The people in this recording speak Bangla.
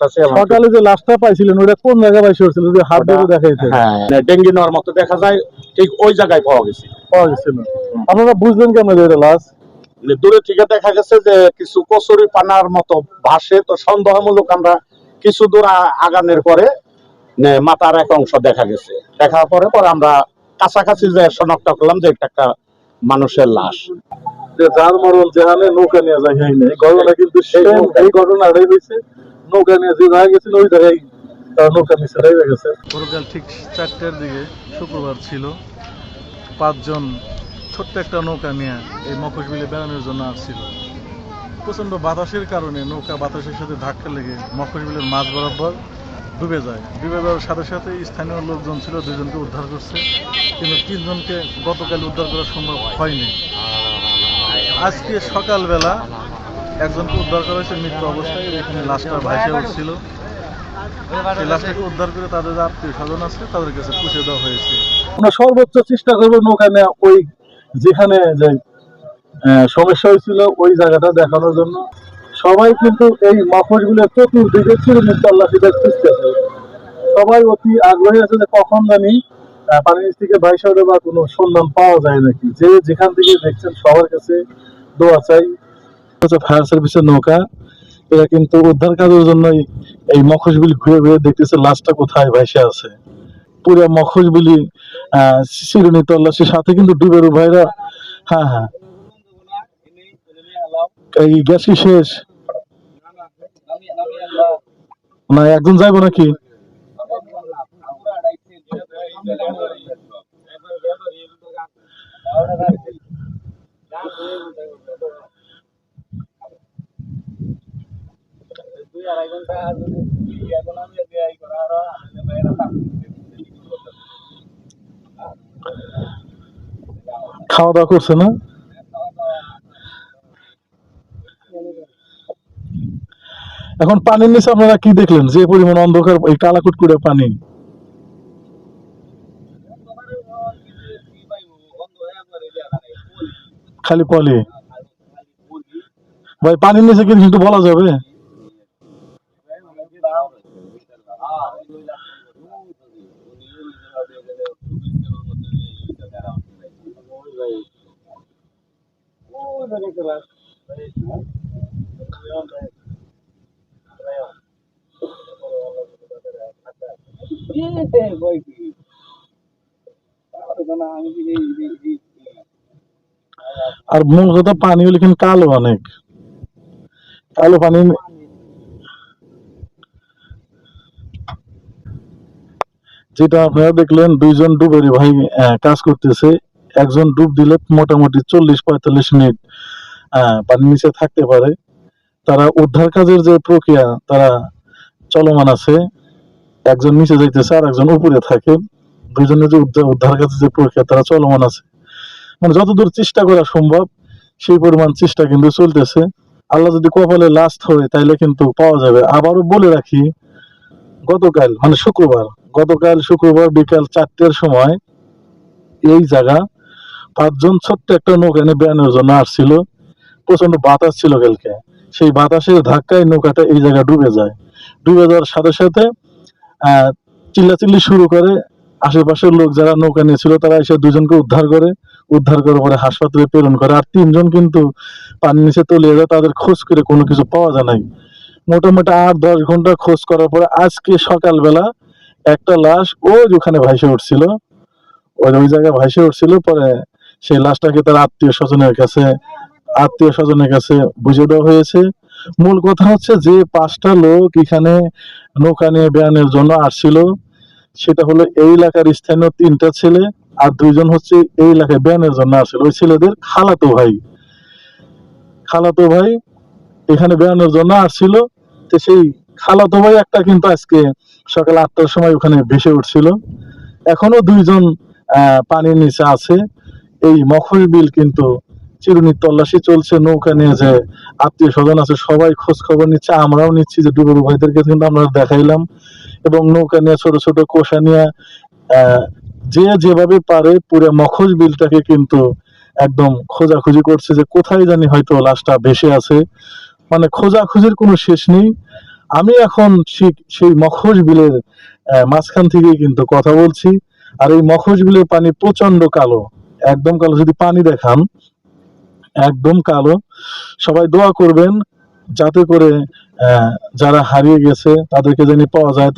সকালে যে লাশটা পাইছিলেন ওটা কোন জায়গায় পাইছে? হচ্ছিল যে হাত ধরে দেখাইছে হ্যাঁ ডেঙ্গি নেওয়ার মতো দেখা যায় ঠিক ওই জায়গায় পাওয়া গেছে। পাওয়া গেছিল আপনারা বুঝলেন কেন যে এটা লাশ? মানে দূরে থেকে দেখা গেছে যে কিছু কচুরি পানার মতো ভাসে তো সন্দেহমূলক আমরা কিছু দূর আগানোর পরে মাথার এক অংশ দেখা গেছে। দেখার পরে পরে আমরা কাছাকাছি যে শনাক্ত করলাম যে এটা একটা মানুষের লাশ। যে যার মরণ যেখানে নৌকা নিয়ে যায় ঘটনা কিন্তু। এই ঘটনাটাই হয়েছে। নৌকা নিয়ে যে জায়গায় গেছিল, ওই জায়গায় তার নৌকা নিচে রয়ে গেছে। পরকাল ঠিক চারটার দিকে শুক্রবার ছিল, পাঁচজন ছোট্ট একটা নৌকা নিয়ে এই মখশবিলে বেড়ানোর জন্য আসছিল। প্রচণ্ড বাতাসের কারণে নৌকা বাতাসের সাথে ধাক্কা লেগে মখশবিলের মাঝ বরাবর ডুবে যায়। ডুবে যাওয়ার সাথে সাথে স্থানীয় লোকজন ছিল, দুজনকে উদ্ধার করছে, কিন্তু তিনজনকে গতকাল উদ্ধার করা সম্ভব হয়নি। আজকে সকালবেলা একজনকে উদ্ধার করা হয়েছে মৃত্যু অবস্থায়। এখানে লাশটা ভাসে উঠছিল। চেষ্টা সবাই কিন্তু এই মফসগুলোর চতুর্দিকে সবাই অতি আগ্রহী আছে যে কখন জানি নিচ থেকে বাইশে বা কোনো সন্ধান পাওয়া যায় নাকি। যে যেখান থেকে দেখছেন সবার কাছে দোয়া চাই। হচ্ছে ফায়ার সার্ভিসের নৌকা, এরা কিন্তু উদ্ধার কাজের জন্যই এই মখশবিল ঘুরে ঘুরে দেখতেছে লাশটা কোথায় ভাইসে আছে। পুরো মখশবিলি শিরুনি তল্লাশির সাথে কিন্তু ডুবের ভাইরা হ্যাঁ হ্যাঁ। এই গ্যাস কি শেষ। না, একজন যাইবো নাকি? খাওয়া দাওয়া করছে না? এখন পানির নিচে আপনারা কি দেখলেন? যে পরিমাণ অন্ধকার, এই কালাকুটকুড়ে পানি। খালি পলি। ভাই, পানির নিচে কিন্তু বলা যাবে? আর মূল কথা পানি হলে কিন্তু কালো অনেক কালো পানি যেটা আপনারা দেখলেন, দুইজন ডুবেরি ভাই কাজ করতেছে। একজন ডুব দিলে মোটামুটি চল্লিশ, পঁয়তাল্লিশ মিনিট পানির নিচে থাকতে পারে। তারা উদ্ধার কাজের যে প্রক্রিয়া, তারা চলমান আছে। একজন নিচে যাইতেছে আর একজন উপরে থাকে। দুইজনের যে উদ্ধার উদ্ধার কাজের যে প্রক্রিয়া, তারা চলমান আছে। মানে যতদূর চেষ্টা করা সম্ভব, সেই পরিমাণ চেষ্টা কিন্তু চলতেছে। আল্লাহ যদি কপালে লাস্ট হয়, তাইলে কিন্তু পাওয়া যাবে। আবারও বলে রাখি, গতকাল মানে শুক্রবার গতকাল শুক্রবার বিকাল চারটের সময় এই জায়গা পাঁচজন ছোট্ট একটা নৌকা নিয়ে বেড়ানোর জন্য আসছিল। প্রচণ্ড বাতাস ছিল কালকে। সেই বাতাসের ধাক্কায় নৌকাটা এই জায়গা ডুবে যায়। ডুবে যাওয়ার সাথে সাথে চিল্লাচিল্লি শুরু করে আশেপাশের লোক যারা নৌকা নিয়েছিল তারা এসে দুজনকে উদ্ধার করে, উদ্ধার করার পরে হাসপাতালে প্রেরণ করে। আর তিনজন কিন্তু পানির নিচে তলিয়ে যায়, তাদের খোঁজ করে কোনো কিছু পাওয়া যায় নাই। মোটামুটি আট দশ ঘণ্টা খোঁজ করার পরে আজকে সকালবেলা একটা লাশ ওই যে ওখানে ভাইসে উঠছিল, ওই ওই জায়গায় ভাইসে উঠছিল, পরে সেই লাশটাকে তার আত্মীয় স্বজনের কাছে, আত্মীয় স্বজনের কাছে বুঝে দেওয়া হয়েছে। মূল কথা হচ্ছে যে পাঁচটা লোক এখানে নৌকা নিয়ে বেড়ানোর জন্য আসছিল, সেটা হলো এই এলাকার স্থানীয় তিনটা ছেলে আর দুইজন হচ্ছে এই এলাকায় বেড়ানোর জন্য আসছিল। ওই ছেলেদের খালাতো ভাই। খালাতো ভাই এখানে বেড়ানোর জন্য আসছিল। তো সেই খালাতো ভাই একটা কিন্তু আজকে সকাল আটটার সময় ওখানে ভেসে উঠছিল। এখনও দুইজন পানির নিচে আছে। এই মখর বিল কিন্তু চিরুনির তল্লাশি চলছে, নৌকা নিয়ে যে আত্মীয় স্বজন আছে, সবাই খোঁজ খবর নিচ্ছে। আমরাও নিচ্ছি যে ডুবুরু ভাইদেরকে কিন্তু আমরা দেখাইলাম। এবং নৌকা নিয়ে ছোট ছোট কোষা নিয়ে যে যেভাবে পারে পুরো মখজ বিলটাকে কিন্তু একদম খোঁজাখুঁজি করছে যে কোথায় জানি হয়তো লাশটা ভেসে আছে। মানে খোঁজাখুঁজির কোনো শেষ নেই। আমি এখন সেই মখোশ বিলের মাঝখান থেকে কিন্তু কথা বলছি। আর এই মখোশ বিলের পানি প্রচণ্ড কালো, একদম কালো। যদি পানি দেখান, একদম কালো। সবাই দোয়া করবেন, যাতে করে যারা হারিয়ে গেছে, তাদেরকে যেন পাওয়া যায়।